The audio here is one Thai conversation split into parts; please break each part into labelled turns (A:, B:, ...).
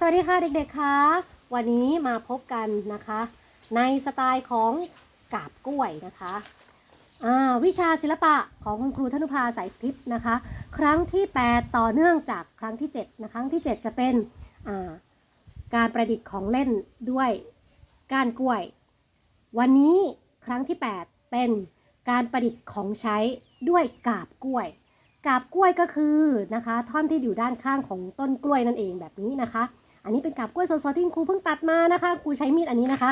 A: สวัสดีค่ะเด็กๆคะวันนี้มาพบกันนะคะ ในสไตล์ของกาบกล้วยนะคะวิชาศิลปะของคุณครูธนุภาสายทิพย์นะคะ ครั้งที่ 8 ต่อเนื่องจากครั้งที่7นะครั้งที่ 7 จะเป็นการประดิษฐ์ของเล่นด้วยก้านกล้วย วันนี้ครั้งที่ 8 เป็นการประดิษฐ์ของใช้ด้วยกาบกล้วย กาบกล้วยก็คือนะคะ ท่อนที่อยู่ด้านข้างของต้นกล้วยนั่นเองแบบนี้นะคะ อันนี้เป็นกาบกล้วยสดๆที่คุณครูเพิ่งตัดมานะคะ ครูใช้มีดอันนี้นะคะ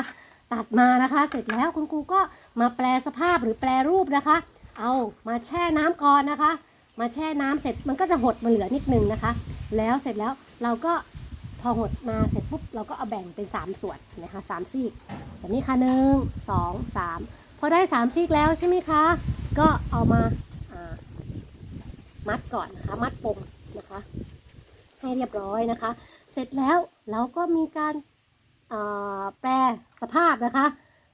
A: ตัดมานะคะ เสร็จแล้วคุณครูก็มาแปลสภาพหรือแปลรูปนะคะ เอามาแช่น้ำก่อนนะคะ มาแช่น้ำเสร็จมันก็จะหดมาเหลือนิดนึงนะคะ แล้วเสร็จแล้วเราก็พอหดมาเสร็จปุ๊บเราก็เอาแบ่งเป็น 3 ส่วนนะคะสามซีกแบบนี้ค่ะหนึ่งสองสามพอได้3ซีกแล้วใช่ไหมคะ ก็เอามาามัดก่อนนะคะ มัดปมนะคะ ให้เรียบร้อยนะคะ เสร็จแล้วเราก็มีการแปลสภาพนะคะ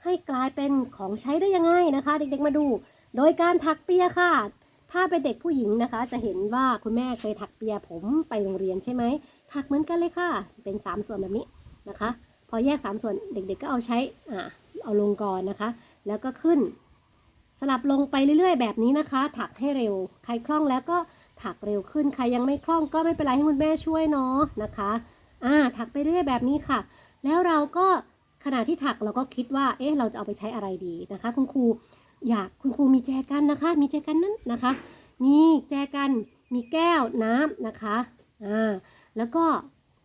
A: ให้กลายเป็นของใช้ได้ยังไงนะคะ เด็กๆมาดู โดยการถักเปียค่ะ ถ้าเป็นเด็กผู้หญิงนะคะ จะเห็นว่าคุณแม่เคยถักเปียผมไปโรงเรียนใช่ไหมถักเหมือนกันเลยค่ะ เป็น 3 ส่วนแบบนี้นะคะ พอแยก 3 ส่วนเด็กๆก็เอาใช้อ่าเอาลงก่อนนะคะ แล้วก็ขึ้น สลับลงไปเรื่อยๆ แบบนี้นะคะ ถักให้เร็วใครคล่องแล้วก็ ถักเร็วขึ้นใครยังไม่คล่องก็ไม่เป็นไรให้คุณแม่ช่วยเนาะนะคะอ่าถักไปเรื่อยแบบนี้ค่ะ แล้วเราก็ขณะที่ถักเราก็คิดว่า เอ๊ะเราจะเอาไปใช้อะไรดีนะคะ คุณครูอยากคุณครูมีแจกันนะคะ มีแจกันนั้นนะคะ มีแจกันมีแก้วน้ำนะคะอ่าแล้วก็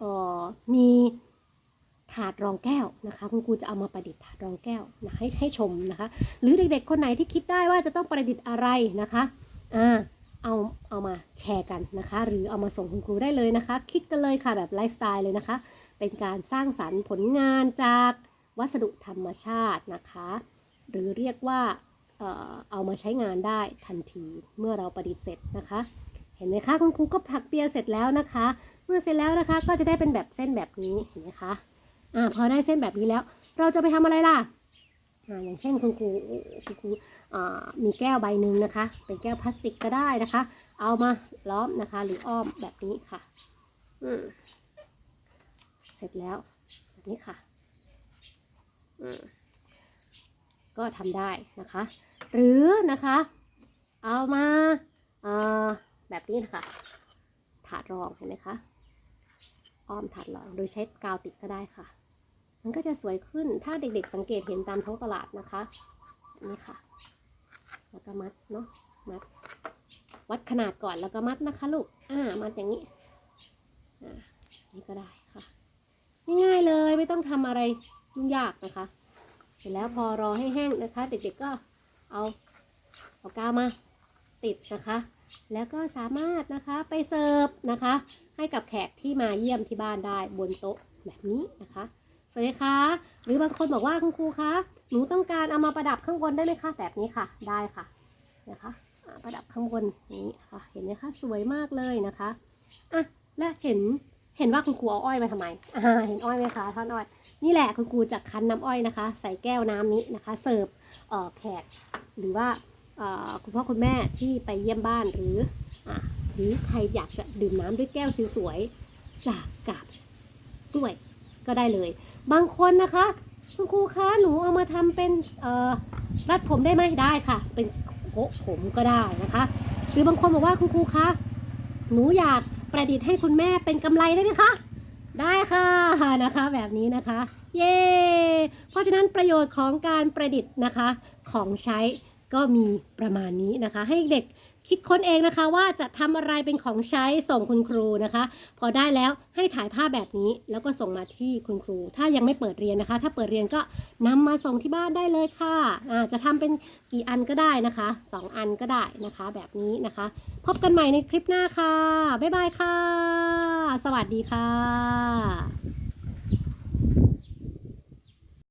A: ออมีถาดรองแก้วนะคะ คุณครูจะเอามาประดิษฐ์ถาดรองแก้วนะให้ให้ชมนะคะ หรือเด็กๆคนไหนที่คิดได้ว่าจะต้องประดิษฐ์อะไรนะคะอ่า เอาเอามาแชร์กันนะคะ หรือเอามาส่งคุณครูได้เลยนะคะ คิดกันเลยค่ะแบบไลฟ์สไตล์เลยนะคะ เป็นการสร้างสรรค์ผลงานจากวัสดุธรรมชาตินะคะ หรือเรียกว่าเอามาใช้งานได้ทันทีเมื่อเราประดิษฐ์เสร็จนะคะ เห็นไหมคะคุณครูก็ถักเปียเสร็จแล้วนะคะ เมื่อเสร็จแล้วนะคะก็จะได้เป็นแบบเส้นแบบนี้เห็นไหมคะอ่าพอได้เส้นแบบนี้แล้ว เราจะไปทำอะไรล่ะ อ่าอย่างเช่นคุณครูคุณครูมีแก้วใบหนึ่งนะคะ เป็นแก้วพลาสติกก็ได้นะคะ เอามาล้อมนะคะ หรืออ้อมแบบนี้ค่ะเสร็จแล้วแบบนี้ค่ะก็ทำได้นะคะ หรือนะคะ เอามาาแบบนี้นะคะถาดรองเห็นไหมคะอ้อมถาดรองโดยใช้กาวติดก็ได้ค่ะ มันก็จะสวยขึ้นถ้าเด็กๆ สังเกตเห็นตามท้องตลาดนะคะนี่ค่ะ แล้วก็มัดเนาะมัด วัดขนาดก่อนแล้วก็มัดนะคะลูกอ่ามัดอย่างนี้อ่านี่ก็ได้ค่ะง่ายๆเลยไม่ต้องทำอะไรยุ่งยากนะคะ เสร็จแล้วพอรอให้แห้งนะคะ เด็กๆก็เอาเอากาวมาติดนะคะ แล้วก็สามารถนะคะไปเสิร์ฟนะคะ ให้กับแขกที่มาเยี่ยมที่บ้านได้บนโต๊ะแบบนี้นะคะ สวัสดีค่ะหรือบางคนบอกว่าคุณครูคะหนูต้องการเอามาประดับข้างบนได้ไหมคะแบบนี้ค่ะได้ค่ะนะคะประดับข้างบนนี้ค่ะ เห็นไหมคะสวยมากเลยนะคะอะและเห็นเห็นว่าคุณครูเอาอ้อยมาทำไมอ่าเห็นอ้อยไหมคะท่อนอ้อยนี่แหละคุณครูจะคั้นน้ำอ้อยนะคะ ใส่แก้วน้ำนี้นะคะ เสิร์ฟเอ่อแขกหรือว่าเอ่อคุณพ่อคุณแม่ที่ไปเยี่ยมบ้านหรืออ่าหรือใครอยากจะดื่มน้ำด้วยแก้วสวยๆจากกาบกล้วย ก็ได้เลย บางคนนะคะ คุณครูคะหนูเอามาทำเป็นรัดผมได้ไหมได้ค่ะ เป็นโกะผมก็ได้นะคะ หรือบางคนบอกว่าคุณครูคะหนูอยากประดิษฐ์ให้คุณแม่เป็นกำไรได้ไหมคะได้ค่ะนะคะแบบนี้นะคะ เย้เพราะฉะนั้นประโยชน์ของการประดิษฐ์นะคะของใช้ ก็มีประมาณนี้นะคะ ให้เด็กคิดค้นเองนะคะว่าจะทำอะไรเป็นของใช้ส่งคุณครูนะคะ พอได้แล้วให้ถ่ายภาพแบบนี้แล้วก็ส่งมาที่คุณครู ถ้ายังไม่เปิดเรียนนะคะ ถ้าเปิดเรียนก็นำมาส่งที่บ้านได้เลยค่ะอ่าจะทำเป็นกี่อันก็ได้นะคะสองอันก็ได้นะคะ แบบนี้นะคะ พบกันใหม่ในคลิปหน้าค่ะบ๊ายบายค่ะ สวัสดีค่ะ